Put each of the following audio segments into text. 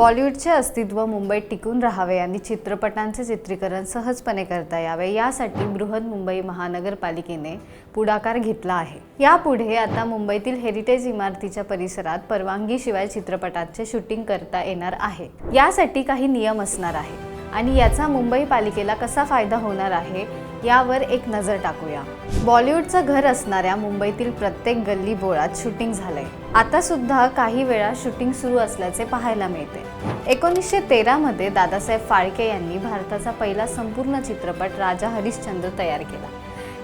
बॉलिवूडचे अस्तित्व मुंबईत टिकून राहावे आणि चित्रपटांचे चित्रीकरण सहजपणे करता यावे यासाठी बृहन मुंबई महानगरपालिकेने पुढाकार घेतला आहे. यापुढे आता मुंबईतील हेरिटेज इमारतीच्या परिसरात परवानगीशिवाय चित्रपटांचे शूटिंग करता येणार आहे. यासाठी काही नियम असणार आहे आणि याचा मुंबई पालिकेला कसा फायदा होणार आहे यावर एक नजर टाकूया. बॉलिवूडचं घर असणाऱ्या मुंबईतील प्रत्येक गल्ली बोळात शूटिंग झालंय. आता सुद्धा काही वेळा शूटिंग सुरू असल्याचे पाहायला मिळते. एकोणीसशे तेरामध्ये दादासाहेब फाळके यांनी भारताचा पहिला संपूर्ण चित्रपट राजा हरिश्चंद्र तयार केला.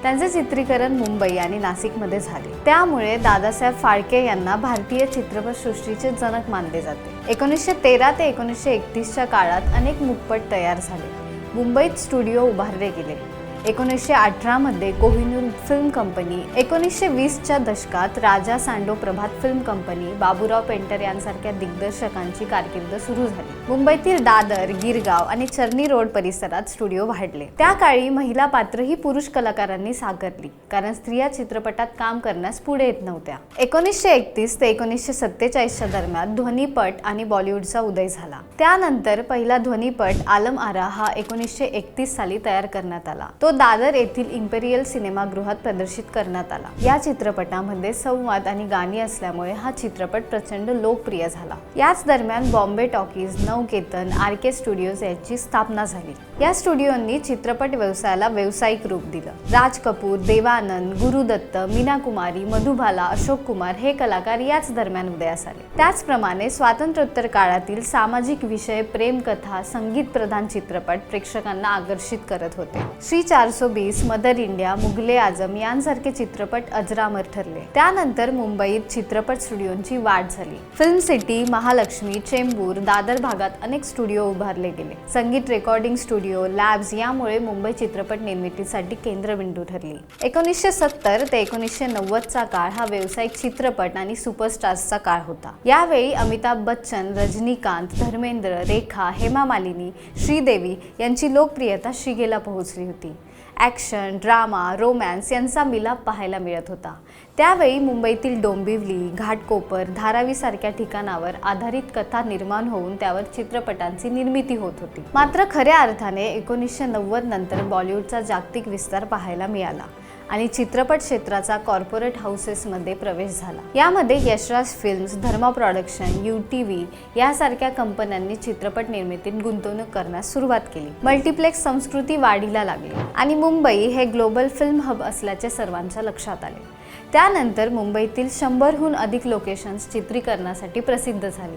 त्यांचे चित्रीकरण मुंबई आणि नाशिकमध्ये झाले. त्यामुळे दादासाहेब फाळके यांना भारतीय चित्रपटसृष्टीचे जनक मानले जाते. एकोणीसशे तेरा ते एकोणीसशे एकतीसच्या काळात अनेक मुकपट तयार झाले. मुंबईत स्टुडिओ उभारले गेले. एकोणीसशे अठरामध्ये कोहिनूर फिल्म कंपनी एकोणीसशे वीसच्या दशकात Raja Sandow Prabhat film company Baburao Painter यांसारख्या दिग्दर्शकांची कारकीर्द सुरू झाली. मुंबईतील दादर गिरगाव आणि चर्नी रोड परिसरात स्टुडिओ वाढले. त्या काळी महिला पात्रही पुरुष कलाकारांनी साकारली कारण स्त्रिया चित्रपटात काम करण्यास पुढे येत नव्हत्या. एकोणीसशे एकतीस ते एकोणीसशे सत्तेचाळीसच्या दरम्यान ध्वनीपट आणि बॉलिवूडचा उदय झाला. त्यानंतर पहिला ध्वनीपट आलम आरा हा एकोणीसशे एकतीस साली तयार करण्यात आला. तो दादर येथील इम्पेरियल सिनेमागृहात प्रदर्शित करण्यात आला. या चित्रपटामध्ये संवाद आणि गाणी असल्यामुळे हा चित्रपट प्रचंड लोकप्रिय झाला. याच दरम्यान Bombay Talkies Navketan R K studios यांची स्थापना झाली. या स्टुडिओंनी चित्रपट व्यवसायाला व्यावसायिक रूप दिलं. राज कपूर देवानंद गुरुदत्त मीना कुमारी मधुबाला अशोक कुमार हे कलाकार याच दरम्यान उदयास आले. त्याचप्रमाणे स्वातंत्र्योत्तर काळातील सामाजिक विषय प्रेमकथा संगीत प्रधान चित्रपट प्रेक्षकांना आकर्षित करत होते. श्री चारसो बीस मदर इंडिया मुघले आजम यांसारखे चित्रपट अजरामर ठरले. त्यानंतर मुंबईत चित्रपट स्टुडिओंची वाढ झाली. फिल्म सिटी महालक्ष्मी चेंबूर दादर भागात अनेक स्टुडिओ उभारले गेले. संगीत रेकॉर्डिंग स्टुडिओ लॅब्स यामुळे मुंबई चित्रपट निर्मितीसाठी केंद्रबिंदू ठरली. एकोणीसशे सत्तर ते एकोणीसशे नव्वदचा काळ हा व्यावसायिक चित्रपट आणि सुपरस्टार्सचा काळ होता. यावेळी अमिताभ बच्चन रजनीकांत धर्मेंद्र रेखा हेमा मालिनी श्रीदेवी यांची लोकप्रियता शिगेला पोहोचली होती. ॲक्शन ड्रामा रोमॅन्स यांचा मिलाप पाहायला मिळत होता. त्यावेळी मुंबईतील डोंबिवली घाटकोपर धारावीसारख्या ठिकाणावर आधारित कथा निर्माण होऊन त्यावर चित्रपटांची निर्मिती होत होती. मात्र खऱ्या अर्थाने एकोणीसशे नव्वद नंतर बॉलिवूडचा जागतिक विस्तार पाहायला मिळाला आणि चित्रपट क्षेत्राचा कॉर्पोरेट हाऊसेसमध्ये प्रवेश झाला. यामध्ये Yashraj films Dharma production U T V यासारख्या कंपन्यांनी चित्रपट निर्मितीत गुंतवणूक करण्यास सुरुवात केली. मल्टिप्लेक्स संस्कृती वाढीला लागली आणि मुंबई हे ग्लोबल फिल्म हब असल्याचे सर्वांच्या लक्षात आले. त्यानंतर मुंबईतील शंभरहून अधिक लोकेशन्स चित्रीकरणासाठी प्रसिद्ध झाली.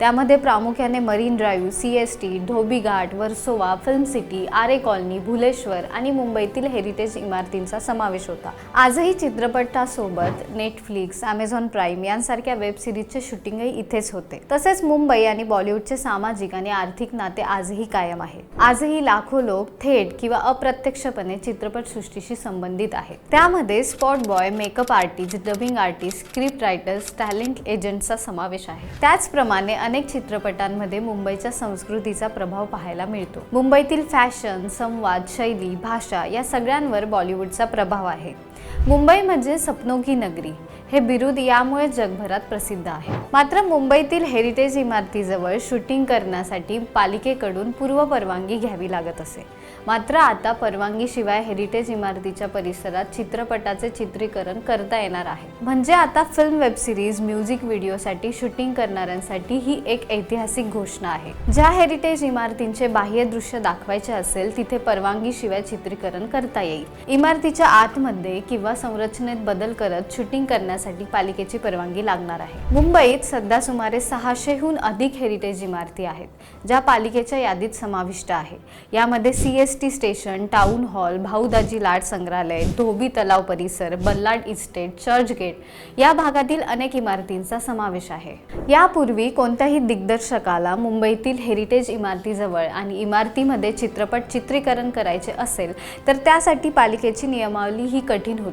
त्यामध्ये प्रामुख्याने Marine Drive C S T Dhobi Ghat Versova film city Aarey colony Bhuleshwar आणि मुंबईतील हेरिटेज इमारतींचा समावेश होता. आजही चित्रपटासोबत नेटफ्लिक्स अमेझॉन प्राईम यांसारख्या वेब सिरीजचे शूटिंगही इथेच होते. तसेच मुंबई आणि बॉलिवूडचे सामाजिक आणि आर्थिक नाते आजही कायम आहे. आजही लाखो लोक थेट किंवा अप्रत्यक्षपणे चित्रपटसृष्टीशी संबंधित आहेत. त्यामध्ये spot boy makeup artist dubbing artist script writers talent एजंटचा समावेश आहे. त्याचप्रमाणे अनेक चित्रपटांमध्ये मुंबईच्या संस्कृतीचा प्रभाव पाहायला मिळतो. मुंबईतील फॅशन संवाद शैली भाषा या सगळ्यांवर बॉलिवूडचा प्रभाव आहे. मुंबई म्हणजे सपनो की नगरी. हे बिरुद यामुळे जगभरात प्रसिद्ध आहे. मात्र मुंबईतील हेरिटेज इमारतीजवळ शूटिंग करण्यासाठी पालिकेकडून पूर्व परवानगी घ्यावी लागत असे. मात्र आता परवानगीशिवाय हेरिटेज इमारतीच्या परिसरात चित्रपटाचे चित्रीकरण करता येणार आहे. म्हणजे आता फिल्म वेब सिरीज म्युझिक व्हिडिओसाठी शूटिंग करणाऱ्यांसाठी ही एक ऐतिहासिक घोषणा आहे. ज्या हेरिटेज इमारतींचे बाह्य दृश्य दाखवायचे असेल तिथे परवानगीशिवाय चित्रीकरण करता येईल. इमारतीच्या आतमध्ये किंवा संरचनेत बदल करत शूटिंग करण्यासाठी पालिकेची परवानगी लागणार आहे. मुंबईत सध्या सुमारे सहाशेहून अधिक हेरिटेज इमारती आहेत ज्या पालिकेच्या यादीत समाविष्ट आहे यामध्ये C S T station town hall Bhau Daji Lad संग्रहालय धोबी तलाव परिसर बल्लाड इस्टेट चर्च गेट या भागातील अनेक इमारतींचा समावेश आहे. यापूर्वी कोणत्याही दिग्दर्शकाला मुंबईतील हेरिटेज इमारतीजवळ आणि इमारतीमध्ये चित्रपट चित्रीकरण करायचे असेल तर त्यासाठी पालिकेची नियमावली ही कठीण होती.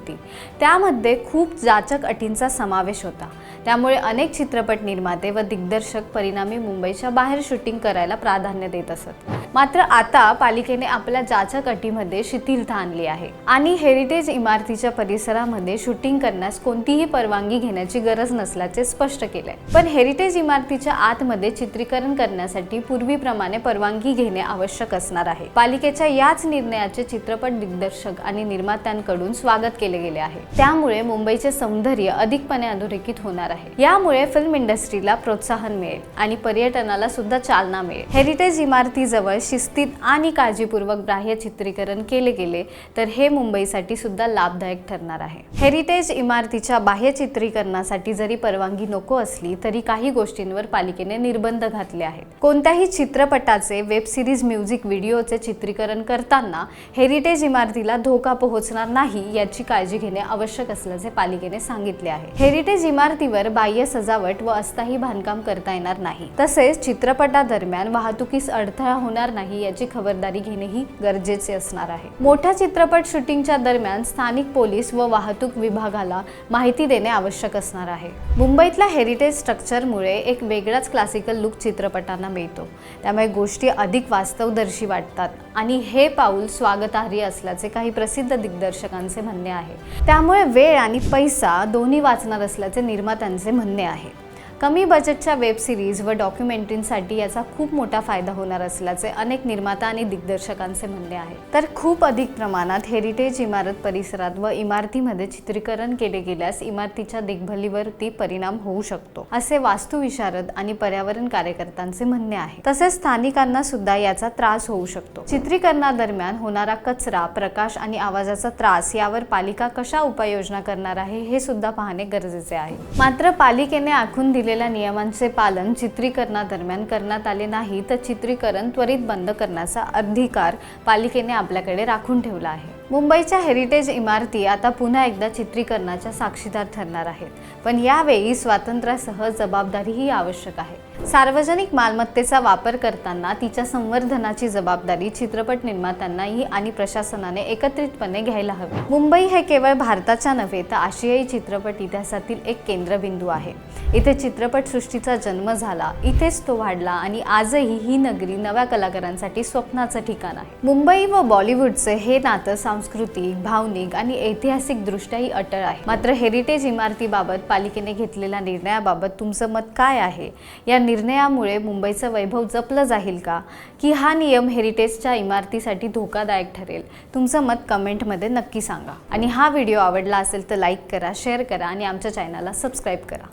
त्यामध्ये खूप जाचक अटींचा समावेश होता. त्यामुळे अनेक चित्रपट निर्माते व दिग्दर्शक परिणामी मुंबईच्या बाहेर शूटिंग करायला प्राधान्य देत असत. मात्र आता पालिकेने आपल्या जाचक अटीमध्ये शिथिलता आणली आहे. आणि हेरिटेज इमारतीच्या परिसरामध्ये शूटिंग करण्यास कोणतीही परवानगी घेण्याची गरज नसल्याचे स्पष्ट केलंय पण हेरिटेज इमारतीच्या आतमध्ये चित्रीकरण करण्यासाठी पूर्वीप्रमाणे परवानगी घेणे आवश्यक असणार आहे. पालिकेच्या याच निर्णयाचे चित्रपट दिग्दर्शक आणि निर्मात्यांकडून स्वागत केले गेले आहे. त्यामुळे मुंबईचे सौंदर्य अधिकपणे अधोरेखित होणार आहे. यामुळे फिल्म इंडस्ट्रीला प्रोत्साहन मिळेल आणि पर्यटनाला सुद्धा चालना मिळेल. हेरिटेज इमारतीजवळ शिस्तीत आणि काळजीपूर्वक ग्राह्य चित्रीकरण केले गेले तर हे मुंबईसाठी सुद्धा लाभदायक ठरणार आहे. हेरिटेज इमारतीच्या बाह्य चित्रीकरणासाठी जरी परवानगी नको असली तरी काही गोष्टींवर पालिकेने निर्बंध घातले आहेत. कोणत्याही चित्रपटाचे वेब सिरीज म्युझिक व्हिडिओचे चित्रीकरण करताना हेरिटेज इमारतीला धोका पोहोचणार नाही याची काळजी घेणे आवश्यक असल्याचे पालिकेने सांगितले आहे. हेरिटेज इमारतीवर बाह्य सजावट व अस्थायी बांधकाम करता येणार नाही. तसेच चित्रपटादरम्यान वाहतुकीस अडथळा होणार नाही याची खबरदारी घेणेही गरजेचे असणार आहे. मोठ्या चित्रपट शूटिंगच्या दरम्यान स्थानिक पोलीस व वाहतूक विभागाला माहिती देणे आवश्यक असणार आहे. मुंबईतल्या हेरिटेज स्ट्रक्चरमुळे एक वेगळाच क्लासिकल लुक चित्रपटांना मिळतो. त्यामुळे गोष्टी अधिक वास्तवदर्शी वाटतात आणि हे पाऊल स्वागतार्ह असल्याचे काही प्रसिद्ध दिग्दर्शकांचे म्हणणे आहे. त्यामुळे वेळ आणि पैसा दोन्ही वाचणार असल्याचे निर्मात्यांचे म्हणणे आहे. कमी बजेटच्या वेब सिरीज व डॉक्युमेंटरींसाठी याचा खूप मोठा फायदा होणार असल्याचे अनेक निर्माता आणि दिग्दर्शकांचे म्हणणे आहे. तर खूप अधिक प्रमाणात हेरिटेज इमारत परिसरात व इमारतीमध्ये चित्रीकरण केले गेल्यास इमारतीच्या देखभालीवरती परिणाम होऊ शकतो असे वास्तुविशारद आणि पर्यावरण कार्यकर्त्यांचे म्हणणे आहे. तसेच स्थानिकांना सुद्धा याचा त्रास होऊ शकतो. चित्रीकरणादरम्यान होणारा कचरा प्रकाश आणि आवाजाचा त्रास यावर पालिका कशा उपाययोजना करणार आहे हे सुद्धा पाहणे गरजेचे आहे. मात्र पालिकेने आखून दिले दिलेल्या नियमांचे पालन चित्रीकरणादरम्यान करण्यात आले नाही तर चित्रीकरण त्वरित बंद करण्याचा अधिकार पालिकेने आपल्याकडे राखून ठेवला आहे. मुंबईच्या हेरिटेज इमारती आता पुन्हा एकदा चित्रीकरणाच्या साक्षीदार ठरणार आहेत. पण यावेळी स्वातंत्र्यासह जबाबदारीही आवश्यक आहे. सार्वजनिक मालमत्तेचा वापर करताना तिच्या संवर्धनाची जबाबदारी चित्रपट निर्मात्यांनाही आणि प्रशासनाने एकत्रितपणे घ्यायला हवी. मुंबई हे केवळ भारताच्या नव्हे तर आशियाई चित्रपट इतिहासातील एक केंद्रबिंदू आहे. इथे चित्रपटसृष्टीचा जन्म झाला. इथेच तो वाढला आणि आजही ही नगरी नव्या कलाकारांसाठी स्वप्नाचं ठिकाण आहे. मुंबई व बॉलिवूडचे हे नातं सांस्कृतिक भावनिक आणि ऐतिहासिक दृष्ट्याही अटळ आहे. मात्र हेरिटेज इमारतीबाबत पालिकेने घेतलेल्या निर्णयाबाबत तुमचं मत काय आहे? या निर्णयामुळे मुंबईचं वैभव जपलं जाईल का? की हा नियम हेरिटेजच्या इमारतीसाठी धोकादायक ठरेल? तुमचं मत कमेंटमध्ये नक्की सांगा. आणि हा व्हिडिओ आवडला असेल तर लाईक करा शेअर करा आणि आमच्या चॅनलला सबस्क्राईब करा.